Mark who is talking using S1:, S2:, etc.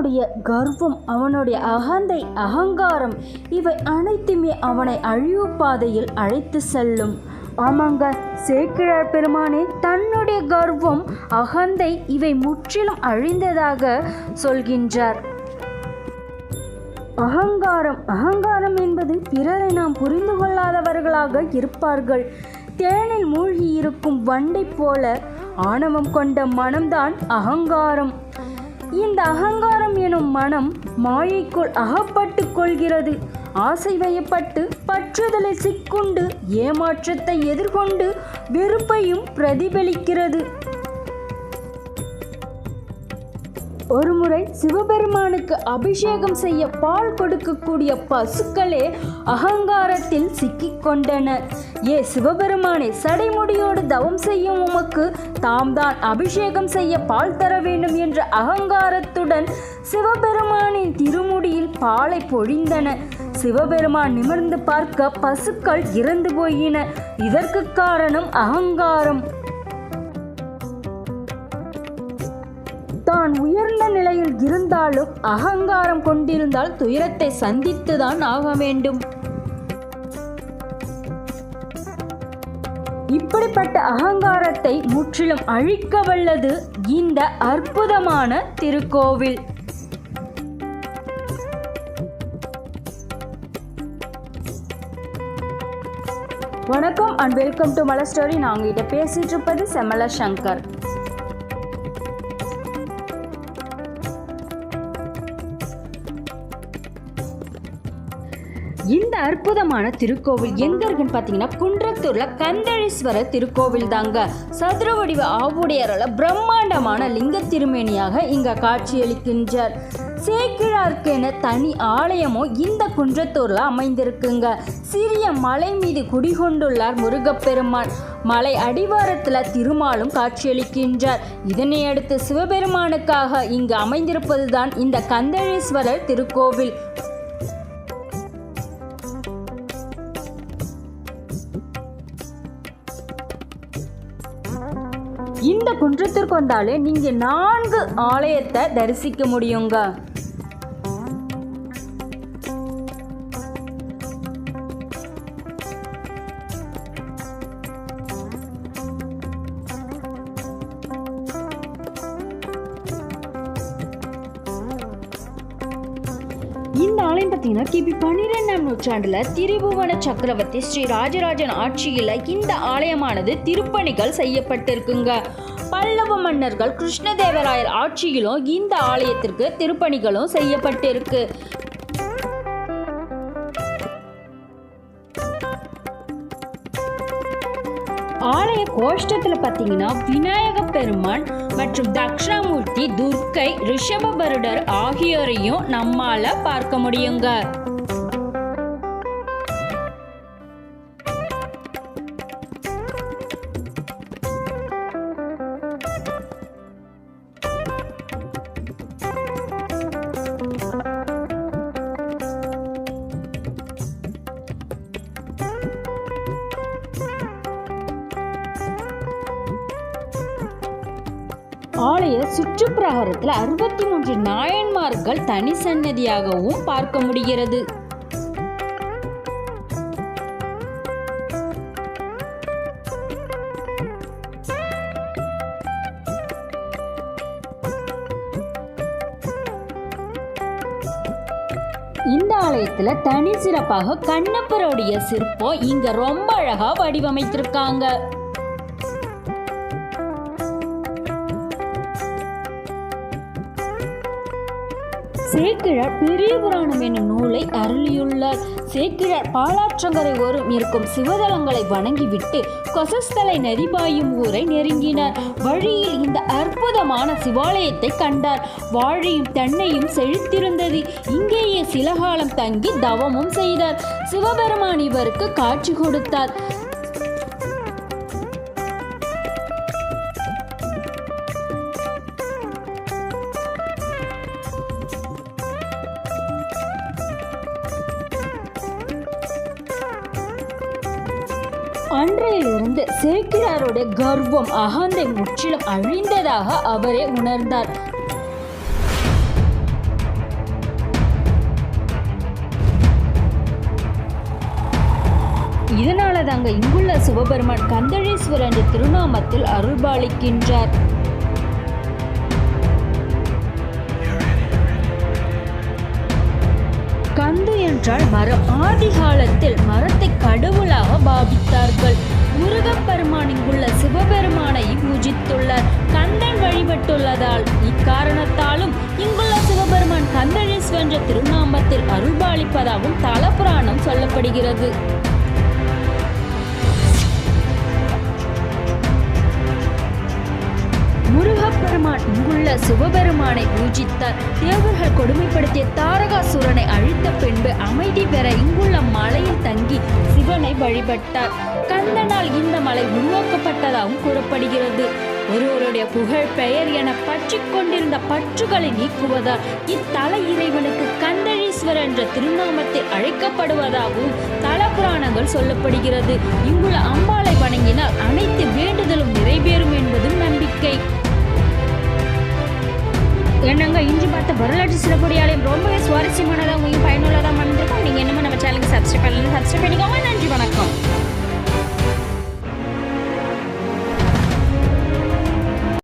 S1: அவனுடைய கர்வம் அவனுடைய அகந்தை அகங்காரம் இவை அனைத்துமே அவனை அழிவு பாதையில் அழைத்து செல்லும். ஆமாங்க சேக்கிழார் பெருமானே தன்னுடைய கர்வம் அகந்தை இவை முற்றிலும் அழிந்ததாக சொல்கின்றார். அகங்காரம் அகங்காரம் என்பது பிறரை நாம் புரிந்து கொள்ளாதவர்களாக இருப்பார்கள். தேனில் மூழ்கி இருக்கும் வண்டை போல ஆணவம் கொண்ட மனம்தான் அகங்காரம். இந்த அகங்காரம் எனும் மனம் மாயைக்குள் அகப்பட்டு கொள்கிறது. ஆசை வயப்பட்டு பற்றுதலை சிக்குண்டு ஏமாற்றத்தை எதிர்கொண்டு வெறுப்பையும் பிரதிபலிக்கிறது. ஒருமுறை சிவபெருமானுக்கு அபிஷேகம் செய்ய பால் கொடுக்கக்கூடிய பசுக்களே அகங்காரத்தில் சிக்கிக்கொண்டன ஏ சிவபெருமானே சடைமுடியோடு தவம் செய்யும் உமக்கு தாம் தான் அபிஷேகம் செய்ய பால் தர வேண்டும் என்ற அகங்காரத்துடன் சிவபெருமானின் திருமுடியில் பாலை பொழிந்தன சிவபெருமான் நிமிர்ந்து பார்க்க பசுக்கள் இறந்து போயின. இதற்கு காரணம் அகங்காரம். தான் உயர்ந்த நிலையில் இருந்தாலும் அகங்காரம் கொண்டிருந்தால் துயரத்தை சந்தித்துதான் ஆக வேண்டும். இப்படிப்பட்ட அகங்காரத்தை முற்றிலும் அழிக்க வல்லது இந்த அற்புதமான திருக்கோவில். வணக்கம் and welcome to Malar story நான் உங்ககிட்ட பேசிட்டு இருப்பது செமல சங்கர். இந்த அற்புதமான திருக்கோவில் எங்க இருக்குன்னு பாத்தீங்கன்னா குன்றத்தூர்ல கந்தழீஸ்வரர் திருக்கோவில் தாங்க. சதுர வடிவ ஆவுடையரால பிரம்மாண்டமான லிங்க திருமேனியாக இங்க காட்சியளிக்கின்றார். சேக்கிழார்க்கென தனி ஆலயமும் இந்த குன்றத்தூர்ல அமைந்திருக்குங்க. சிறிய மலை மீது குடிகொண்டுள்ளார் முருகப்பெருமான். மலை அடிவாரத்தில் திருமாலும் காட்சியளிக்கின்றார். இதனை அடுத்து சிவபெருமானுக்காக இங்கு அமைந்திருப்பதுதான் இந்த கந்தழீஸ்வரர் திருக்கோவில். இந்த குன்றத்திற்கு வந்தாலே நீங்க நான்கு ஆலயத்தை தரிசிக்க முடியுங்க. பார்த்தீங்கன்னா கிபி பன்னிரெண்டாம் நூற்றாண்டுல திரிபுவன சக்கரவர்த்தி ஸ்ரீ ராஜராஜன் ஆட்சியில இந்த ஆலயமானது திருப்பணிகள் செய்யப்பட்டிருக்குங்க. பல்லவ மன்னர்கள் கிருஷ்ணதேவராயர் ஆட்சியிலும் இந்த ஆலயத்திற்கு திருப்பணிகளும் செய்யப்பட்டிருக்கு. ஆலய கோஷ்டத்தில் பார்த்தீங்கன்னா விநாயக பெருமான் மற்றும் தக்ஷணாமூர்த்தி துர்க்கை ரிஷபபருடர் ஆகியோரையும் நம்மால பார்க்க முடியுங்க. ஆலய சுற்றுப்பிரகாரத்தில் அறுபத்தி மூன்று நாயன்மார்கள் தனி சன்னதியாகவும் பார்க்க முடிகிறது. இந்த ஆலயத்துல தனி சிறப்பாக கண்ணப்பருடைய சிற்பம் இங்க ரொம்ப அழகா வடிவமைத்திருக்காங்க. சேக்கிழார் பெரிய புராணம் என்னும் நூலை அருளியுள்ளார். சேக்கிழார் பாலாற்றங்கரை ஓரம் இருக்கும் சிவதலங்களை வணங்கிவிட்டு கொசஸ்தலை நதி பாயும் ஊரை நெருங்கினார். வழியில் இந்த அற்புதமான சிவாலயத்தை கண்டார். வாழையும் தென்னையும் செழித்திருந்தது. இங்கேயே சில காலம் தங்கி தவமும் செய்தார். சிவபெருமான் இவருக்கு காட்சி கொடுத்தார். அன்றையிலிருந்து சேக்கிழாருடைய கர்வம் அகந்தை முற்றிலும் அழிந்ததாக அவரே உணர்ந்தார். இதனால தாங்க இங்குள்ள சிவபெருமான் கந்தழேஸ்வரன் திருநாமத்தில் அருள்பாலிக்கின்றார். என்றால் மரம் ஆதி காலத்தில் மரத்தை கடவுளாக பாவித்தார்கள். முருகப்பெருமான் இங்குள்ள சிவபெருமானை பூஜித்துள்ளார். கந்தன் வழிபட்டுள்ளதால் இக்காரணத்தாலும் இங்குள்ள சிவபெருமான் கந்தழீஸ்வன்ற திருநாமத்தில் அருள்பாலிப்பதாகவும் தலபுராணம் சொல்லப்படுகிறது. முருகப்பெருமான் இங்குள்ள சிவபெருமானை பூஜித்தார் தேவர்கள் கொடுமைப்படுத்திய தாரகாசுரனை அழித்த பின்பு அமைதி பெற இங்குள்ள மலையில் தங்கி சிவனை வழிபட்டார். கந்தனால் இந்த மலை உருவாக்கப்பட்டதாகவும் கூறப்படுகிறது. ஒருவருடைய புகழ் பெயர் என பற்றி கொண்டிருந்த பற்றுகளை நீக்குவதால் இத்தல இறைவனுக்கு கந்தழீஸ்வரர் என்ற திருநாமத்தில் அழைக்கப்படுவதாகவும் தல புராணங்கள் சொல்லப்படுகிறது. இங்குள்ள அம்பாளை வணங்கினால் அனைத்து வேண்டுதலும் நிறைவேறும் என்பதும் நம்பிக்கை. என்னங்க இஞ்சி பார்த்து வரலாற்று சிறப்புடையாலையும் ரொம்பவே சுவாரஸ்யமானதாக உங்களுக்கு பயனுள்ளதாக மறந்துருக்கோம் நீங்கள் என்னமோ நம்ம சேனலுக்கு சப்ஸ்கிரைப் பண்ணலாம் சப்ஸ்கிரைப் பண்ணிக்கோங்க. நன்றி வணக்கம்.